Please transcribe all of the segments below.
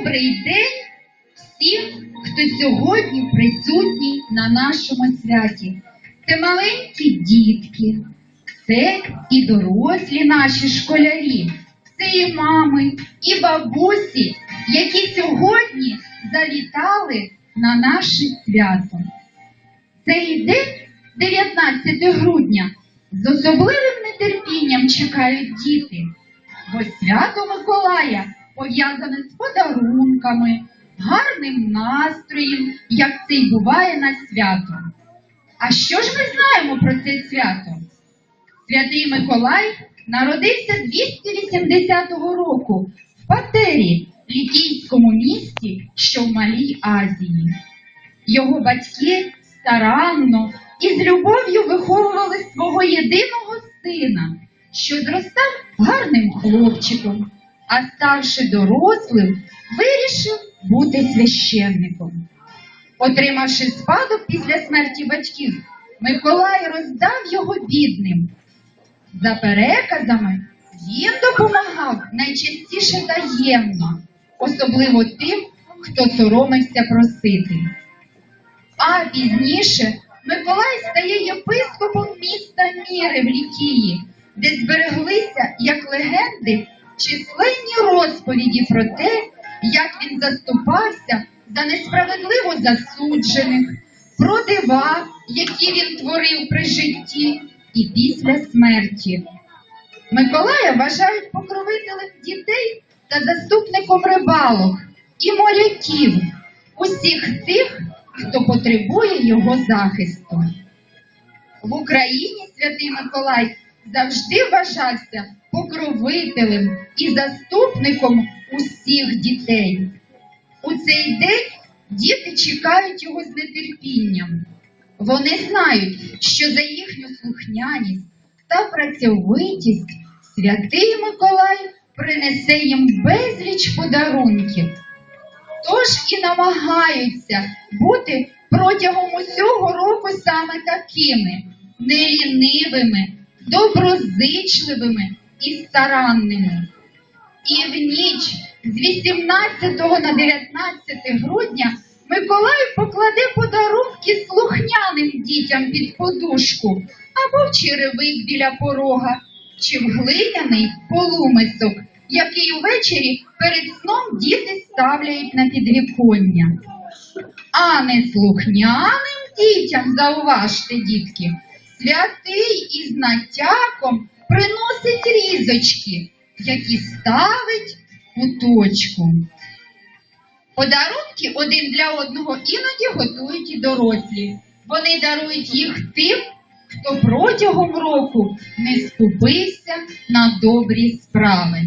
Добрий день всім, хто сьогодні присутній на нашому святі. Це маленькі дітки, це і дорослі наші школярі, це і мами, і бабусі, які сьогодні завітали на наше свято. Цей день, 19 грудня, з особливим нетерпінням чекають діти, бо свято Миколая пов'язане з подарунками, гарним настроєм, як це й буває на свято. А що ж ми знаємо про це свято? Святий Миколай народився 280 року в Патері, лікійському місті, що в Малій Азії. Його батьки старанно і з любов'ю виховували свого єдиного сина, що зростав гарним хлопчиком, а ставши дорослим, вирішив бути священником. Отримавши спадок після смерті батьків, Миколай роздав його бідним. За переказами він допомагав найчастіше таємно, особливо тим, хто соромився просити. А пізніше Миколай стає єпископом міста Міри в Лікії, де збереглися як легенди численні розповіді про те, як він заступався за несправедливо засуджених, про дива, які він творив при житті і після смерті. Миколая вважають покровителем дітей та заступником рибалок і моряків, усіх тих, хто потребує його захисту. В Україні святий Миколай завжди вважався покровителем і заступником усіх дітей. У цей день діти чекають його з нетерпінням. Вони знають, що за їхню слухняність та працьовитість святий Миколай принесе їм безліч подарунків. Тож і намагаються бути протягом усього року саме такими нелінивими, доброзичливими і старанними. І в ніч з 18 на 19 грудня Миколай покладе подарунки слухняним дітям під подушку або в черевик біля порога, чи в глиняний полумисок, який увечері перед сном діти ставляють на підвіконня. А не слухняним дітям, зауважте, дітки, святий із натяком приносить різочки, які ставить у точку. Подарунки один для одного іноді готують і дорослі. Вони дарують їх тим, хто протягом року не скупився на добрі справи.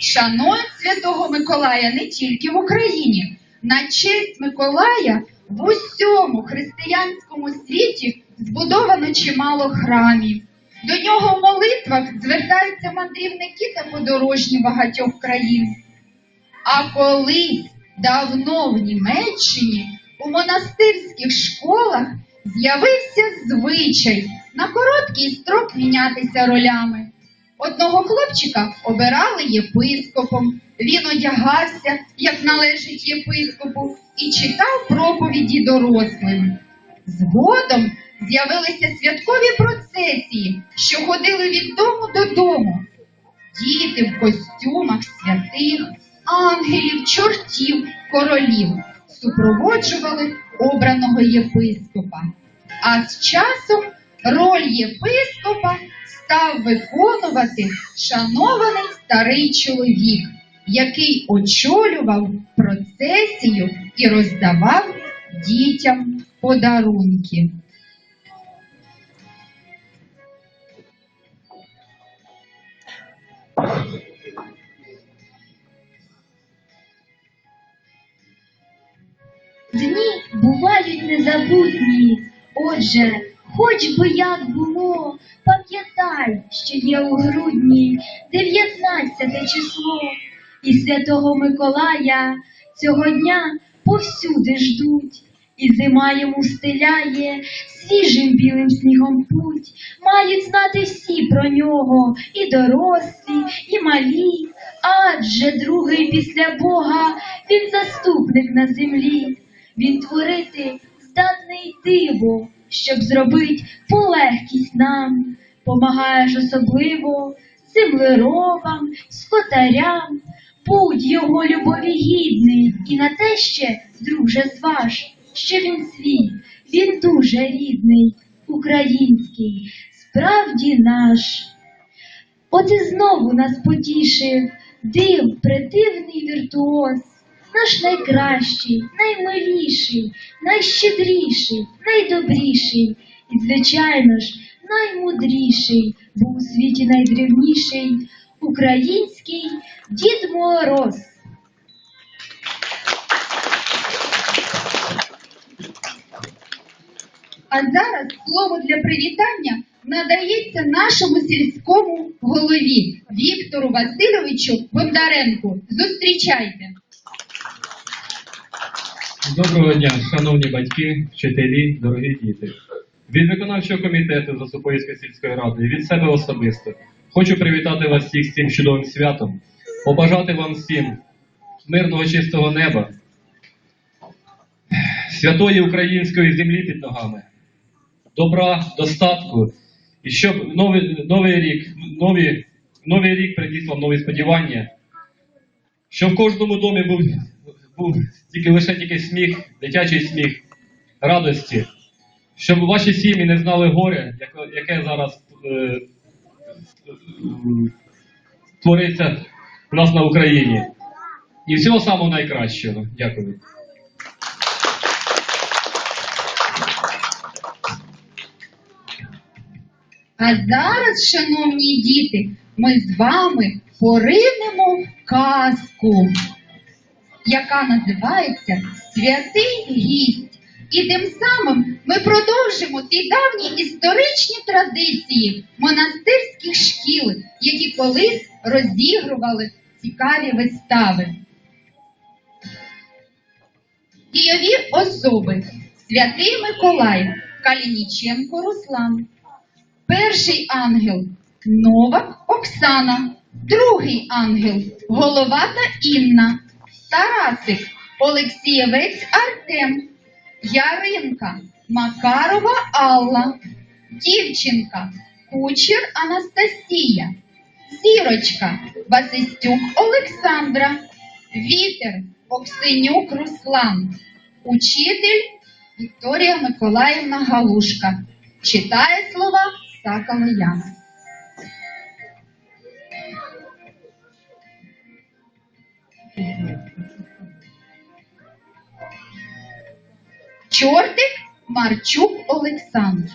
Шанують святого Миколая не тільки в Україні. На честь Миколая в усьому християнському світі збудовано чимало храмів. До нього в молитвах звертаються мандрівники та подорожні багатьох країн. А колись давно в Німеччині у монастирських школах з'явився звичай на короткий строк мінятися ролями. Одного хлопчика обирали єпископом, він одягався, як належить єпископу, і читав проповіді дорослим. Згодом з'явилися святкові процесії, що ходили від дому додому. Діти в костюмах святих, ангелів, чортів, королів супроводжували обраного єпископа. А з часом роль єпископа став виконувати шанований старий чоловік, який очолював процесію і роздавав дітям подарунки. Дні бувають незабутні. Отже, хоч би як було, пам'ятай, що є у грудні 19 число, і святого Миколая цього дня повсюди ждуть. І зима йому стиляє свіжим білим снігом путь. Мають знати всі про нього, і дорослі, і малі, адже другий після Бога він заступник на землі. Він творити здатний диво, щоб зробить полегкість нам, помагаєш особливо землеробам, скотарям, будь його любові гідний, і на те ще, друже, зваж, що він свій, він дуже рідний, український, справді наш. От і знову нас потішив див, придивний віртуоз, наш найкращий, наймиліший, найщедріший, найдобріший і, звичайно ж, наймудріший, був у світі найдревніший український Дід Мороз. А зараз слово для привітання надається нашому сільському голові Віктору Васильовичу Бондаренку. Зустрічайте. Доброго дня, шановні батьки, вчителі, дорогі діти. Від виконавчого комітету Засупоївської сільської ради і від себе особисто хочу привітати вас всіх з цим чудовим святом, побажати вам всім мирного чистого неба, святої української землі під ногами, добра, достатку, і щоб новий, новий рік, нові, новий рік приніс вам нові сподівання, щоб в кожному домі був, був тільки лише тільки сміх, дитячий сміх, радості, щоб ваші сім'ї не знали горя, яке, зараз е, твориться у нас на Україні. І всього самого найкращого. Дякую. А зараз, шановні діти, ми з вами поринемо казку, яка називається Святий гість. І тим самим ми продовжимо ті давні історичні традиції монастирських шкіл, які колись розігрували цікаві вистави. Дієві особи Святий Миколай, Калініченко Руслан. Перший ангел Новак Оксана, другий ангел Головата Інна, Тарасик Олексієвець Артем, Яринка Макарова Алла, дівчинка Кучер Анастасія, Зірочка Васистюк Олександра, Вітер Оксенюк Руслан, Учитель Вікторія Миколаївна Галушка. Читає слова Сакала я. Чортик Марчук Олександр.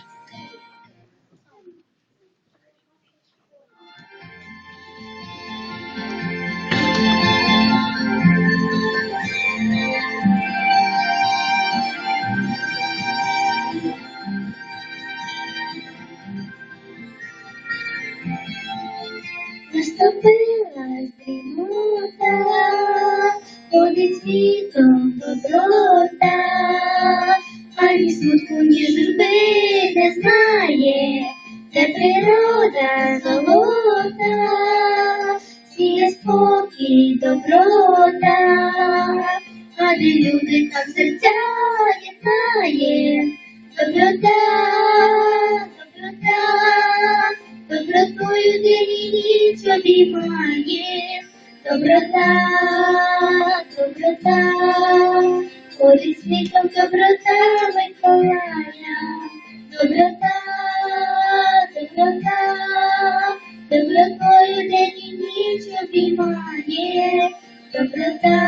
Добротою день і ніч обіймає, доброта,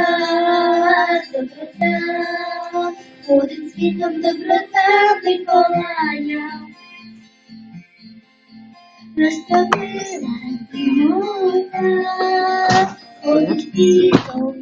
доброта, ходить світом доброта Миколая. Розтопила тимота, ходить вітром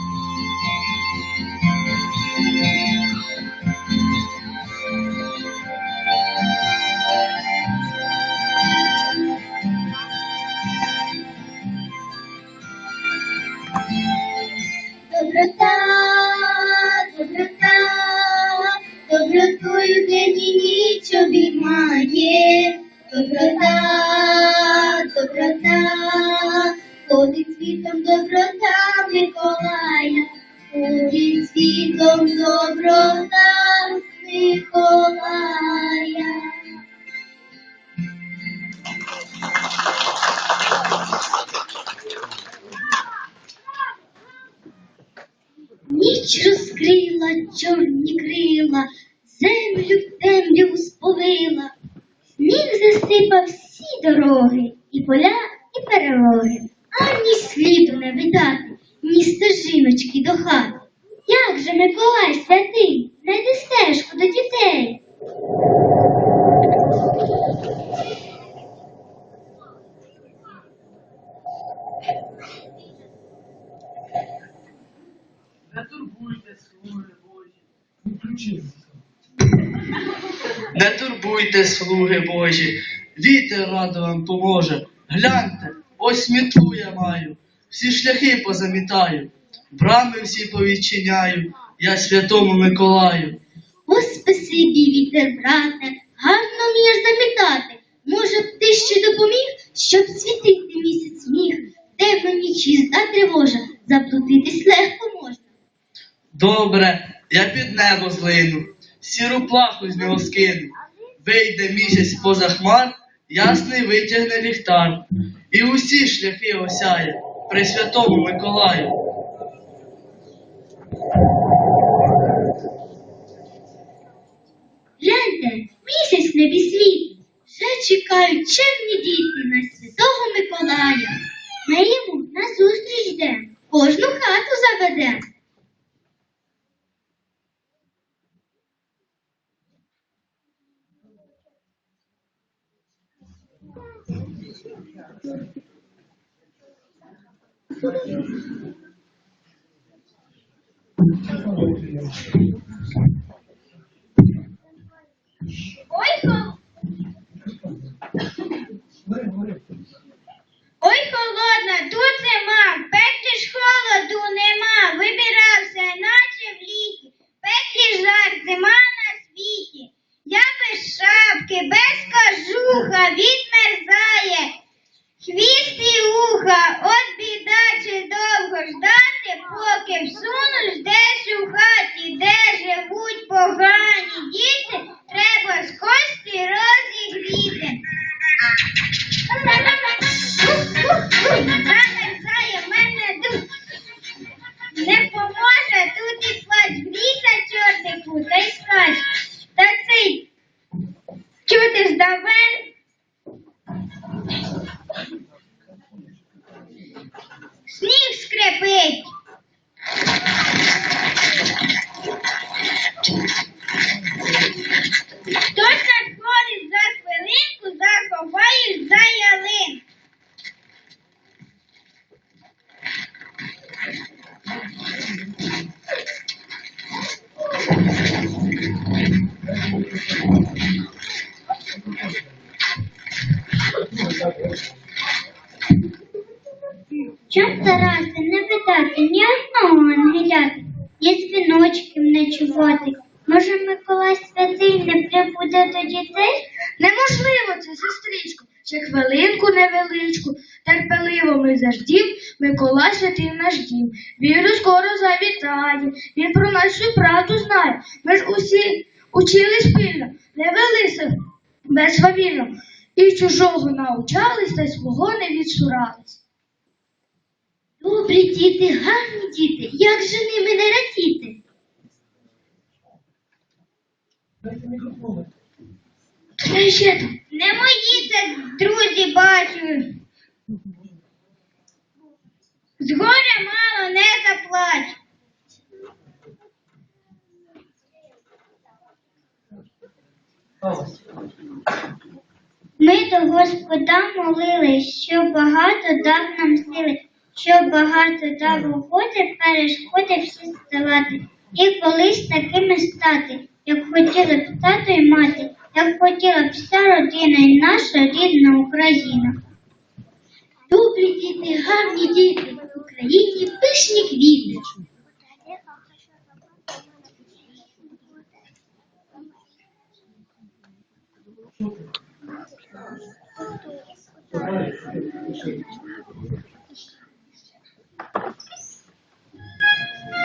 і перелоги, ані сліду не видати, ні стежиночки до хати. Як же Миколай святий, знайди стежку до дітей? Не турбуйте, слуги Божі. Не турбуйте, слуги Божі, вітер радо вам поможе. Гляньте, ось мітлу я маю, всі шляхи позамітаю, брами всі повідчиняю, я святому Миколаю. О, спасибі, вітер, брате, гарно вмієш замітати. Може б ти ще допоміг, щоб світити місяць міг, де ніч їзда тривожа, заплутитись легко можна. Добре, я під небо злину, сіру плаху з нього скину. Вийде місяць поза хмар, ясний витягне ліхтар, і усі шляхи осяє при святому Миколаю. Гляньте, місяць небі світ. Вже чекають чемні діти на святого Миколая. Ми йому на зустріч йдем, кожну хату заведем. Ой. Ой, холодно, тут зима, пекти ж холоду нема, вибирався, наче в літі, пеклі жар, зима на світі. Я без шапки, без кожуха, відмерзає, учили спільно, не велися безвавільно, і чужого научались, та й свого не відсурались. Добрі діти, гарні діти, як же ними не радіти? Та ще там. Не мої це друзі бачу. З горя мало не заплач. Ми до Господа молились, що багато дав нам сили, що багато дав угоди, перешкоди всі здолати. І колись такими стати, як хотіли б тато і мати, як хотіла б вся родина і наша рідна Україна. Добрі діти, гарні діти, в Україні пишні квіти.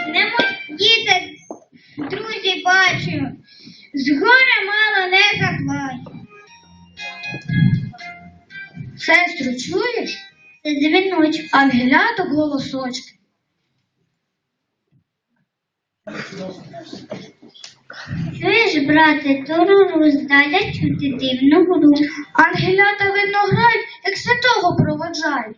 Не діти, друзі, бачу, з горя мало не заплачу. Сестру, чуєш? Це дзвіночок. Ангеляток голосочки. Чуєш, брате, туруру здаля чути дивну гру. Ангелята видно грають, як святого проводжають.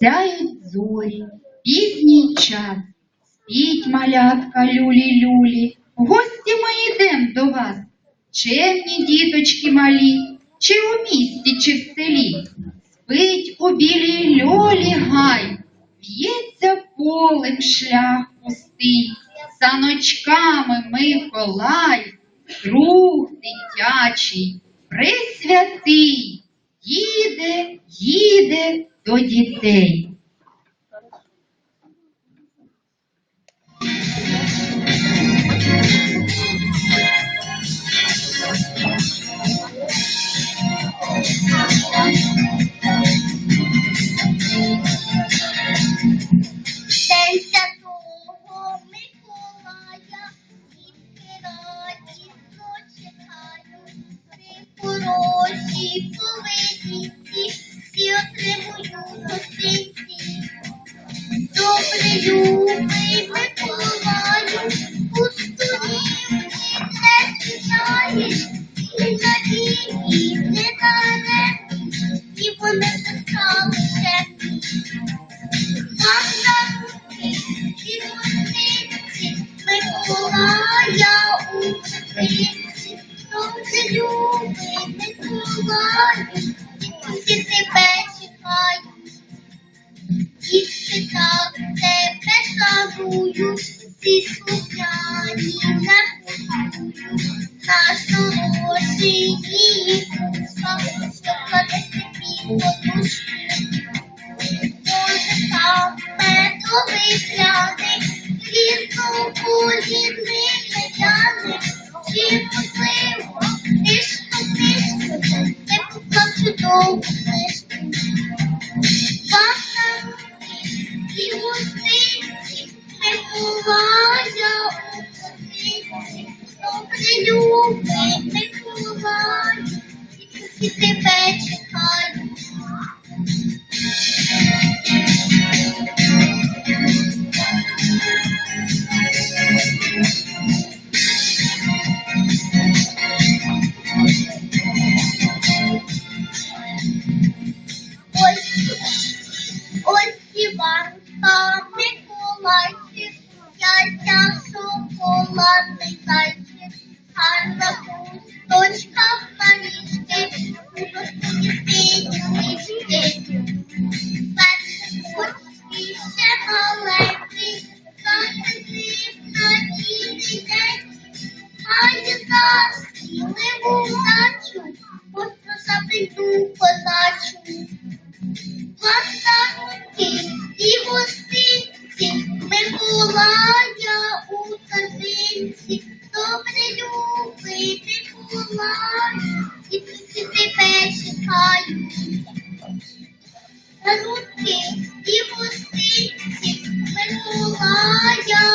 Сяють зорі, пізній час, спіть малятка люлі-люлі. Гості ми йдем до вас, чемні діточки малі, чи у місті, чи в селі. Спить у білій льолі гай, б'ється полем шлях пустий, саночками Миколай, круг дитячий, пресвятий, їде, їде до дітей. people тебе чекають. Руки і гостинці, минула у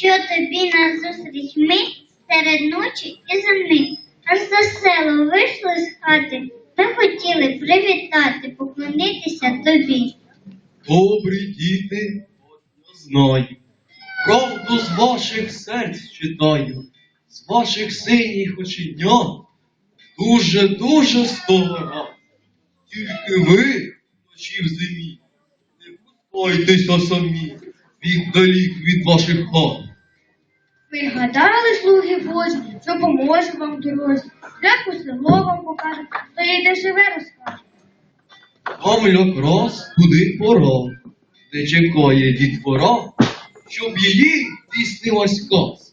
що тобі назустріч ми серед ночі і зими. Аж за село вийшли з хати, та хотіли привітати, поклонитися тобі. Добрі діти, знаю. Правду з ваших серць читаю, з ваших синіх оченят. Дуже-дуже сто. Тільки ви вночі в зимі не пускайтеся самі, віддалік від ваших хат. Ми гадали, слуги Божі, що поможе вам в дорозі. У село вам покаже, то їй де живе розкаже. Вам якраз туди пора, де чекає дітвора, щоб її здійснилась казка.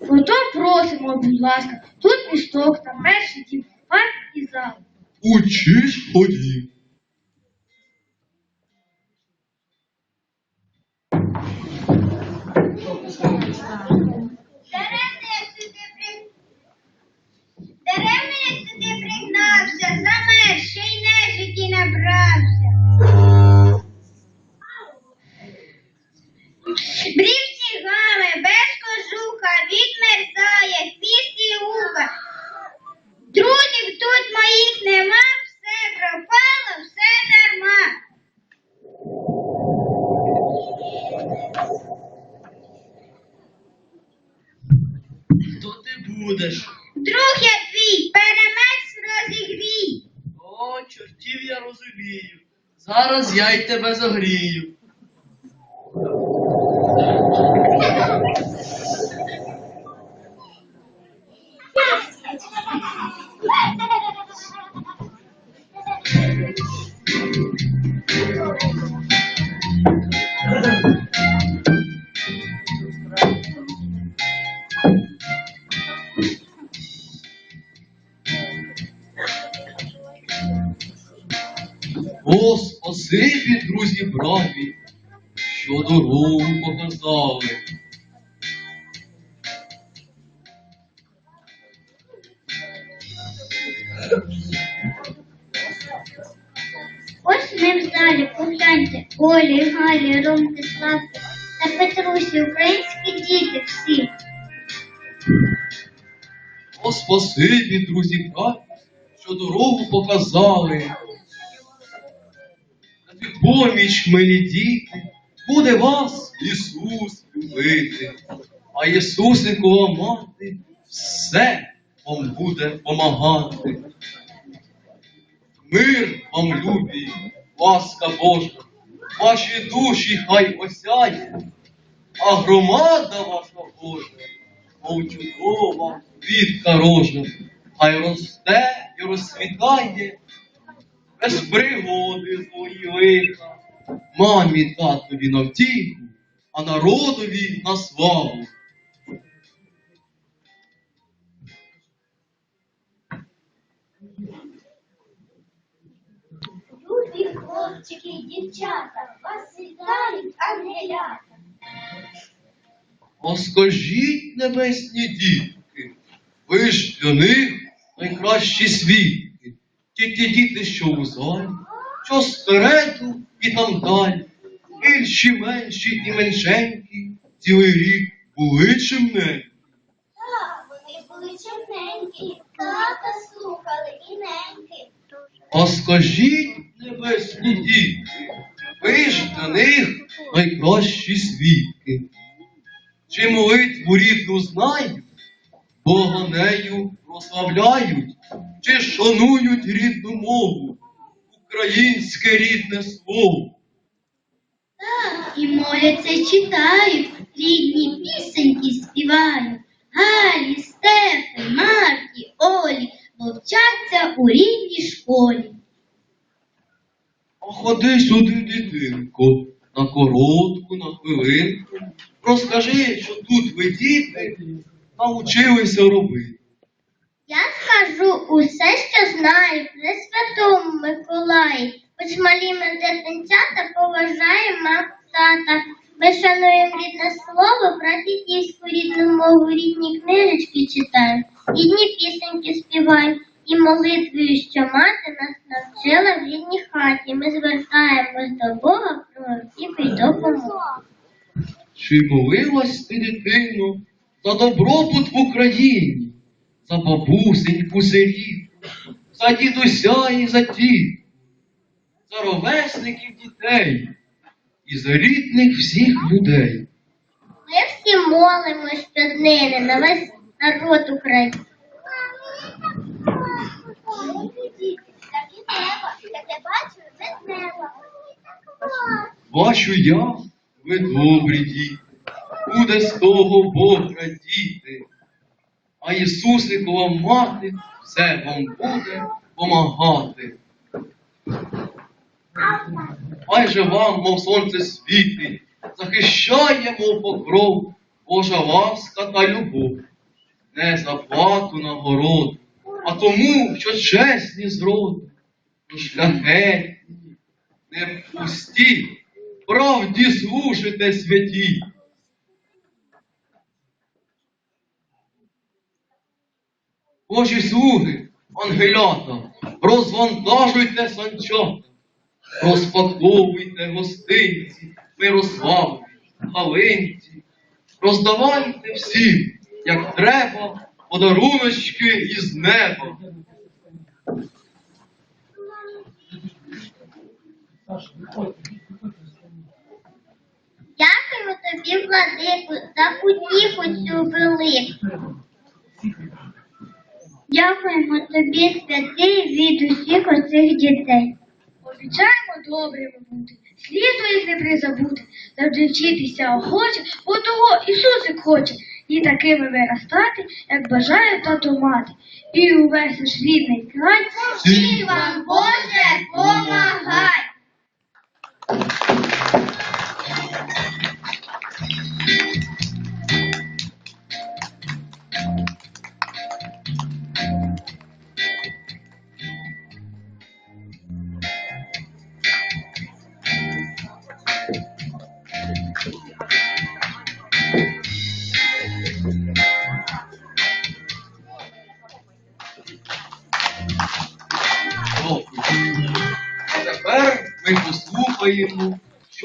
Ото просимо, будь ласка, тут місток, там перший дім, парк і зал. Учиш ходім. Bye. О, спасибі, друзі браві, що дорогу спасибі, друзі що дорогу показали. Поміч, милі діти, буде вас Ісус любити, а Ісусикова мати все вам буде помагати. Мир вам любі, ласка Божа, ваші душі хай осяє, а громада ваша Божа, мов чудова квітка рожа, хай росте і розцвітає, без пригоди злої лиха, мамі татові на втіху, а народові на славу. Любі хлопчики і дівчата, вас вітають ангелята. А скажіть, небесні дітки, ви ж для них найкращі свідки. Ті ті діти, що у залі, що спереду і там далі, більші, менші і меншенькі, цілий рік були чимненькі. Так, вони були чорненькі, тата слухали і неньки. А скажіть, небесні дітки, ви ж для них найкращі свідки. Чи молитву рідну знають, Бога нею прославляють, чи шанують рідну мову, українське рідне слово. Так, і моляться, читають, рідні пісеньки співають. Галі, Стефи, Марті, Олі, вчаться у рідній школі. А ходи сюди, дитинко, на коротку, на хвилинку. Розкажи, що тут ви діти навчилися робити. Я скажу усе, що знаю про святому Миколаї. Хоч малі ми дитинцята поважаємо маму тата. Ми шануємо рідне слово, братівську рідну мову, рідні книжечки читаємо, рідні пісеньки співаємо, і молитвою, що мати нас навчила в рідній хаті. Ми звертаємось до Бога про опіку й допомогу. Чи молилась ти, дитино, за добробут в Україні, за бабусеньку сирів, за дідуся і за тіт, за ровесників дітей і за рідних всіх людей. Ми всі молимось щоднини на весь народ України. Так і треба, як я бачу, без неба. Бачу я, ви добрі діти, буде з того Бог радіти, а Ісусикова мати все вам буде помагати. Хай вам, мов сонце світить, захищає, мов покров, Божа ласка та любов, не за плату нагороду, а тому, що чесні зроду, то шляхетні, не пусті, правді служите святі. Божі слуги, ангелята, розвантажуйте санчата, розпаковуйте гостинці, мирославі, галинці, роздавайте всім, як треба, подаруночки із неба. Дякуємо тобі, владику, за утіху цю велику. Дякуємо тобі, святий, від усіх оцих дітей. Обіцяємо добрими бути, слід їх не призабути, завжди охоче, бо того Ісусик хоче, і такими виростати, як бажає тато мати. І увесь наш рідний край Всім вам, Боже, помагай!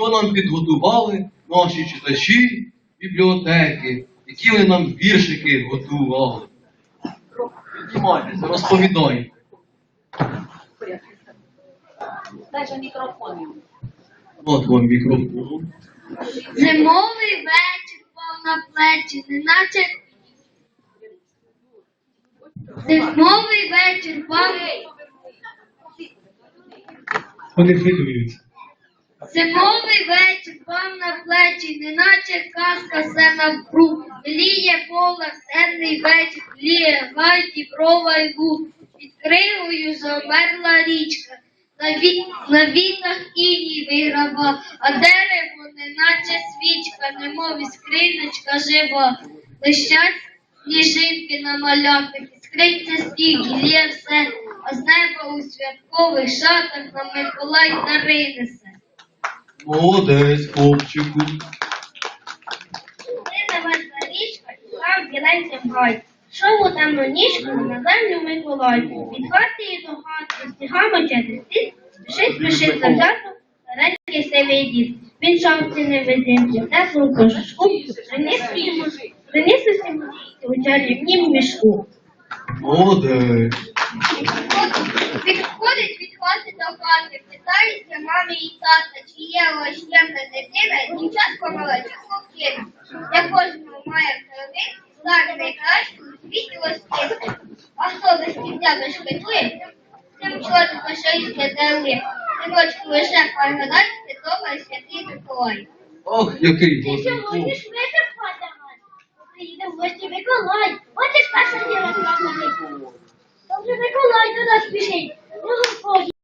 Що нам підготували наші читачі бібліотеки, які вони нам віршики готували. Піднімайтеся, розповідайте. Даже мікрофон. От вам мікрофон. Зимовий вечір впав на плечі, неначе Зимовий вечір впав Вони хвилюються. Зимовий вечір впав на плечі, неначе казка все навкруг. Ліє поле, темний вечір, ліє гай, діброва й луг. Під кригою замерла річка, на, ві... на віках іній виграва, а дерево неначе свічка, немов іскриночка жива. Лищать сніжинки на малятах, іскриться сніг, лє все, а з неба у святкових шатах на Миколай дари несе. Молодець, хлопчику. Ти на річка, там біленьким гай. Шов у темну ніжку на землю Миколай. Від хати і до хати, снігами через спішить, спішить завзято, старенький сивий дід. Він шовці не видимці, теплу кожушку, приніс йому, приніс усім у чарівнім мішку. Молодець. Хати до хати, питається мамі і тата, чи є лощемна дитина, дівчатко чи хлопчина. Для кожного має кровик, славі найкращу, у світі лостинку. А хто за сміття дошкетує, тим чорт лишається дали. Синочку лише погадайте, добре святий Миколай. Ох, який Ти сьогодні хлопчик. швидко спати Приїде в гості Миколай. От і ж перша діла Добре, Миколай до нас біжить. Ну, Господи.